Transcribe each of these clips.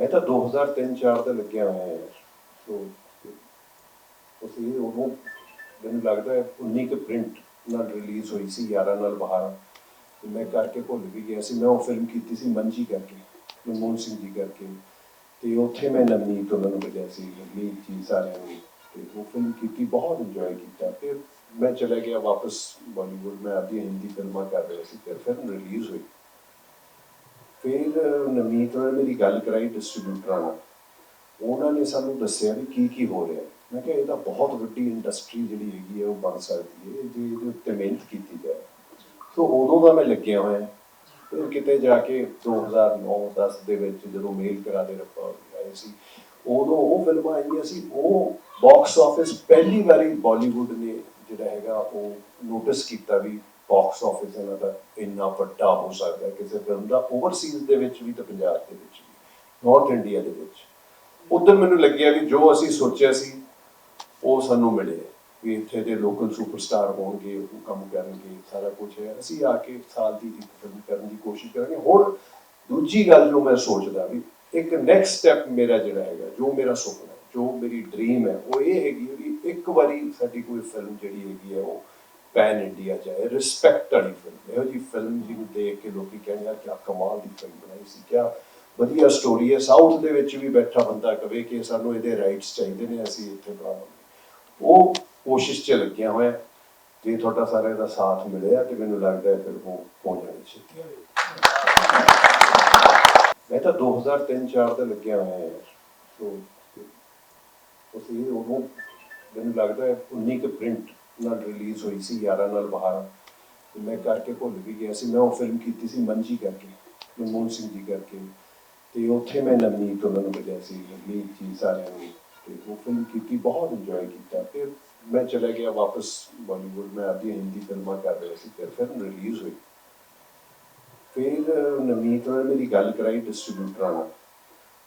ਮੈਂ ਤਾਂ 2003-4 ਦਾ ਲੱਗਿਆ ਹੋਇਆ ਯਾਰ। ਸੋ ਉਸੇ ਉਦੋਂ ਮੈਨੂੰ ਲੱਗਦਾ ਹੈ 19 ਕੁ ਪ੍ਰਿੰਟ ਨਾਲ ਰਿਲੀਜ਼ ਹੋਈ ਸੀ 11 ਨਾਲ ਬਾਹਰ। ਤੇ ਮੈਂ ਕਰਕੇ ਭੁੱਲ ਵੀ ਗਿਆ ਸੀ। ਮੈਂ ਉਹ ਫਿਲਮ ਕੀਤੀ ਸੀ ਮੰਜੀ ਕਰਕੇ, ਮਨਮੋਹਨ ਸਿੰਘ ਜੀ ਕਰਕੇ। ਤੇ ਉੱਥੇ ਮੈਂ ਨਵਨੀਤ ਉਹਨਾਂ ਨੂੰ ਮਿਲਿਆ ਸੀ, ਨਵਨੀਤ ਜੀ ਸਾਰਿਆਂ ਨੂੰ। ਤੇ ਉਹ ਫਿਲਮ ਕੀਤੀ, ਬਹੁਤ ਇੰਜੋਏ ਕੀਤਾ। ਫਿਰ ਮੈਂ ਚਲਾ ਗਿਆ ਵਾਪਸ ਬਾਲੀਵੁੱਡ ਮੈਂ ਆਪਦੀ ਹਿੰਦੀ ਫਿਲਮਾਂ ਕਰ ਰਿਹਾ ਸੀ, ਫਿਰ ਫਿਲਮ ਰਿਲੀਜ਼ ਹੋਈ। ਫਿਰ ਨਵਨੀਤ ਨਾਲ ਮੇਰੀ ਗੱਲ ਕਰਾਈ ਡਿਸਟ੍ਰੀਬਿਊਟਰਾਂ ਨਾਲ। ਉਹਨਾਂ ਨੇ ਸਾਨੂੰ ਦੱਸਿਆ ਵੀ ਕੀ ਕੀ ਹੋ ਰਿਹਾ। ਮੈਂ ਕਿਹਾ, ਇਹ ਤਾਂ ਬਹੁਤ ਵੱਡੀ ਇੰਡਸਟਰੀ ਜਿਹੜੀ ਹੈਗੀ ਹੈ ਉਹ ਬਣ ਸਕਦੀ ਹੈ ਜੇ ਇਹਦੇ ਉੱਤੇ ਮਿਹਨਤ ਕੀਤੀ ਜਾਏ। ਸੋ ਉਦੋਂ ਦਾ ਮੈਂ ਲੱਗਿਆ ਹੋਇਆ। ਫਿਰ ਕਿਤੇ ਜਾ ਕੇ 2009-10 ਦੇ ਵਿੱਚ ਜਦੋਂ ਮੇਲ ਕਰਾ ਦੇ ਰੱਪਾ ਆਏ ਸੀ, ਉਦੋਂ ਉਹ ਫਿਲਮਾਂ ਆਈਆਂ ਸੀ, ਉਹ ਬਾਕਸ ਆਫਿਸ ਪਹਿਲੀ ਵਾਰੀ ਬਾਲੀਵੁੱਡ ਨੇ ਜਿਹੜਾ ਹੈਗਾ, ਉਹ ਨੋਟਿਸ ਕੀਤਾ ਵੀ ਬਾਕਸ ਆਫਿਸ ਇਹਨਾਂ ਦਾ ਇੰਨਾ ਵੱਡਾ ਹੋ ਸਕਦਾ ਕਿਸੇ ਫਿਲਮ ਦਾ ਓਵਰਸੀਜ਼ ਦੇ ਵਿੱਚ ਵੀ ਤੇ ਪੰਜਾਬ ਦੇ ਵਿੱਚ ਵੀ ਨਾਰਥ ਇੰਡੀਆ ਦੇ ਵਿੱਚ। ਉਦੋਂ ਮੈਨੂੰ ਲੱਗਿਆ ਵੀ ਜੋ ਅਸੀਂ ਸੋਚਿਆ ਸੀ, ਉਹ ਸਾਨੂੰ ਮਿਲੇ ਵੀ ਇੱਥੇ ਦੇ ਲੋਕਲ ਸੁਪਰਸਟਾਰ ਹੋਣਗੇ, ਉਹ ਕੰਮ ਕਰਨਗੇ, ਸਾਰਾ ਕੁਝ ਹੈ। ਅਸੀਂ ਆ ਕੇ ਸਾਲ ਦੀ ਇੱਕ ਫਿਲਮ ਕਰਨ ਦੀ ਕੋਸ਼ਿਸ਼ ਕਰਾਂਗੇ। ਹੋਰ ਦੂਜੀ ਗੱਲ ਜੋ ਮੈਂ ਸੋਚਦਾ ਵੀ ਇੱਕ ਨੈਕਸਟ ਸਟੈਪ ਮੇਰਾ ਜਿਹੜਾ ਹੈਗਾ, ਜੋ ਮੇਰਾ ਸੁਪਨਾ, ਜੋ ਮੇਰੀ ਡ੍ਰੀਮ ਹੈ, ਉਹ ਇਹ ਹੈਗੀ ਵੀ ਇੱਕ ਵਾਰੀ ਸਾਡੀ ਕੋਈ ਫਿਲਮ ਜਿਹੜੀ ਹੈਗੀ ਹੈ, ਉਹ ਪੈਨ ਇੰਡੀਆ ਜਾਏ ਰਿਸਪੈਕਟ ਵਾਲੀ ਫਿਲਮ ਇਹੋ ਜੀ ਫਿਲਮ ਜਿਹਨੂੰ ਦੇਖ ਕੇ ਲੋਕੀ ਕਹਿੰਦੇ ਆ ਕਿ ਕਮਾਲ ਦੀ ਫਿਲਮ ਬਣਾਈ ਸੀ, ਕਿਆ ਵਧੀਆ ਸਟੋਰੀ ਹੈ। ਸਾਊਥ ਦੇ ਵਿੱਚ ਵੀ ਬੈਠਾ ਬੰਦਾ ਕਵੇ ਕਿ ਸਾਨੂੰ ਇਹਦੇ ਰਾਈਟਸ ਚਾਹੀਦੇ ਨੇ, ਅਸੀਂ ਇੱਥੇ ਬਣਾਵਾਂਗੇ। ਉਹ ਕੋਸ਼ਿਸ਼ 'ਚ ਲੱਗਿਆ ਹੋਇਆ ਤੇ ਤੁਹਾਡਾ ਸਾਰਿਆਂ ਦਾ ਸਾਥ ਮਿਲਿਆ ਤੇ ਮੈਨੂੰ ਲੱਗਦਾ ਹੈ ਫਿਰ ਉਹ ਹੋ ਜਾਣੀ ਛੇਤੀ ਮੈਂ ਤਾਂ 2003-4 ਦਾ ਲੱਗਿਆ ਹੋਇਆ ਯਾਰ। ਸੋ ਉਸੇ ਉਦੋਂ ਮੈਨੂੰ ਲੱਗਦਾ ਹੈ 19 ਕੁ ਪ੍ਰਿੰਟ ਨਾਲ ਰਿਲੀਜ਼ ਹੋਈ ਸੀ 11 ਨਾਲ ਬਾਹਰ। ਤੇ ਮੈਂ ਕਰਕੇ ਭੁੱਲ ਵੀ ਗਿਆ ਸੀ। ਮੈਂ ਉਹ ਫਿਲਮ ਕੀਤੀ ਸੀ ਮੰਜੀ ਕਰਕੇ, ਮਨਮੋਹਨ ਸਿੰਘ ਜੀ ਕਰਕੇ। ਤੇ ਉੱਥੇ ਮੈਂ ਨਵਨੀਤ ਉਹਨਾਂ ਨੂੰ ਮਿਲਿਆ ਸੀ ਨਵਨੀਤ ਜੀ ਸਾਰਿਆਂ ਨੂੰ। ਤੇ ਉਹ ਫਿਲਮ ਕੀਤੀ, ਬਹੁਤ ਇੰਜੋਏ ਕੀਤਾ। ਫਿਰ ਮੈਂ ਚਲਾ ਗਿਆ ਵਾਪਸ ਬਾਲੀਵੁੱਡ ਮੈਂ ਆਪਦੀ ਹਿੰਦੀ ਫਿਲਮਾਂ ਕਰ ਰਿਹਾ ਸੀ, ਫਿਰ ਫਿਲਮ ਰਿਲੀਜ਼ ਹੋਈ। ਫਿਰ ਨਵਨੀਤ ਨੇ ਮੇਰੀ ਗੱਲ ਕਰਾਈ ਡਿਸਟ੍ਰੀਬਿਊਟਰਾਂ ਨਾਲ।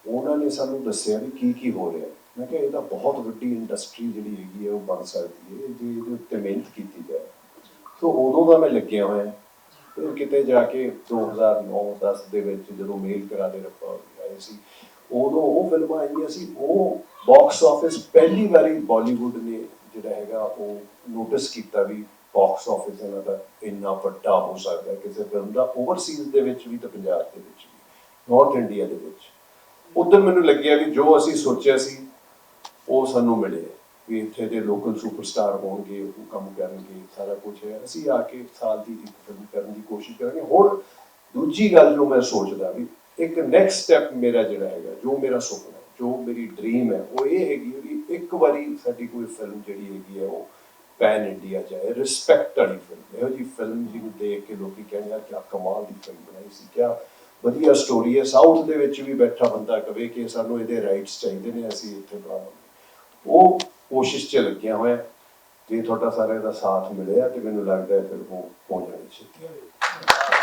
ਉਹਨਾਂ ਨੇ ਸਾਨੂੰ ਦੱਸਿਆ ਵੀ ਕੀ ਕੀ ਹੋ ਰਿਹਾ। ਮੈਂ ਕਿਹਾ ਇਹ ਤਾਂ ਬਹੁਤ ਵੱਡੀ ਇੰਡਸਟਰੀ ਜਿਹੜੀ ਹੈਗੀ ਹੈ ਉਹ ਬਣ ਸਕਦੀ ਹੈ ਜੇ ਇਹਦੇ ਉੱਤੇ ਮਿਹਨਤ ਕੀਤੀ ਜਾਏ। ਸੋ ਉਦੋਂ ਦਾ ਮੈਂ ਲੱਗਿਆ ਹੋਇਆ। ਫਿਰ ਕਿਤੇ ਜਾ ਕੇ 2009-10 ਦੇ ਵਿੱਚ ਜਦੋਂ ਮੇਲ ਕਰਾ ਦੇ ਰੱਪਾ ਆਏ ਸੀ। ਉਦੋਂ ਉਹ ਫਿਲਮਾਂ ਆਈਆਂ ਸੀ, ਉਹ ਬਾਕਸ ਆਫਿਸ ਪਹਿਲੀ ਵਾਰੀ ਬਾਲੀਵੁੱਡ ਨੇ ਜਿਹੜਾ ਹੈਗਾ, ਉਹ ਨੋਟਿਸ ਕੀਤਾ ਵੀ ਬਾਕਸ ਆਫਿਸ ਇਹਨਾਂ ਦਾ ਇੰਨਾ ਵੱਡਾ ਹੋ ਸਕਦਾ ਕਿਸੇ ਫਿਲਮ ਦਾ ਓਵਰਸੀਜ਼ ਦੇ ਵਿੱਚ ਵੀ ਤੇ ਪੰਜਾਬ ਦੇ ਵਿੱਚ ਵੀ ਨਾਰਥ ਇੰਡੀਆ ਦੇ ਵਿੱਚ। ਉਦੋਂ ਮੈਨੂੰ ਲੱਗਿਆ ਵੀ ਜੋ ਅਸੀਂ ਸੋਚਿਆ ਸੀ ਉਹ ਸਾਨੂੰ ਮਿਲੇ ਵੀ ਇੱਥੇ ਦੇ ਲੋਕਲ ਸੁਪਰਸਟਾਰ ਹੋਣਗੇ, ਉਹ ਕੰਮ ਕਰਨਗੇ, ਸਾਰਾ ਕੁਝ ਹੈ। ਅਸੀਂ ਆ ਕੇ ਸਾਲ ਦੀ ਇੱਕ ਫਿਲਮ ਕਰਨ ਦੀ ਕੋਸ਼ਿਸ਼ ਕਰਾਂਗੇ। ਹੁਣ ਦੂਜੀ ਗੱਲ ਜੋ ਮੈਂ ਸੋਚਦਾ ਵੀ ਇੱਕ ਨੈਕਸਟ ਸਟੈਪ ਮੇਰਾ ਜਿਹੜਾ ਹੈਗਾ, ਜੋ ਮੇਰਾ ਸੁਪਨਾ ਜੋ ਮੇਰੀ ਡ੍ਰੀਮ ਹੈ, ਉਹ ਇਹ ਹੈਗੀ ਵੀ ਇੱਕ ਵਾਰੀ ਸਾਡੀ ਕੋਈ ਫਿਲਮ ਜਿਹੜੀ ਹੈਗੀ ਹੈ, ਉਹ ਪੈਨ ਇੰਡੀਆ ਜਾਏ ਰਿਸਪੈਕਟ ਵਾਲੀ ਫਿਲਮ ਇਹੋ ਜੀ ਫਿਲਮ ਜਿਹਨੂੰ ਦੇਖ ਕੇ ਲੋਕੀ ਕਹਿੰਦੇ ਆ ਕਿ ਕਮਾਲ ਦੀ ਫਿਲਮ ਬਣਾਈ ਸੀ, ਕਿਆ ਵਧੀਆ ਸਟੋਰੀ ਹੈ। ਸਾਊਥ ਦੇ ਵਿੱਚ ਵੀ ਬੈਠਾ ਬੰਦਾ ਕਵੇ ਕਿ ਸਾਨੂੰ ਇਹਦੇ ਰਾਈਟਸ ਚਾਹੀਦੇ ਨੇ, ਅਸੀਂ ਇੱਥੇ ਬਣਾਵਾਂਗੇ ਉਹ ਕੋਸ਼ਿਸ਼ 'ਚ ਲੱਗਿਆ ਹੋਇਆ ਤੇ ਤੁਹਾਡਾ ਸਾਰਿਆਂ ਦਾ ਸਾਥ ਮਿਲਿਆ ਤੇ ਮੈਨੂੰ ਲੱਗਦਾ ਹੈ ਫਿਰ ਉਹ ਹੋ ਜਾਣੀ ਛੇਤੀ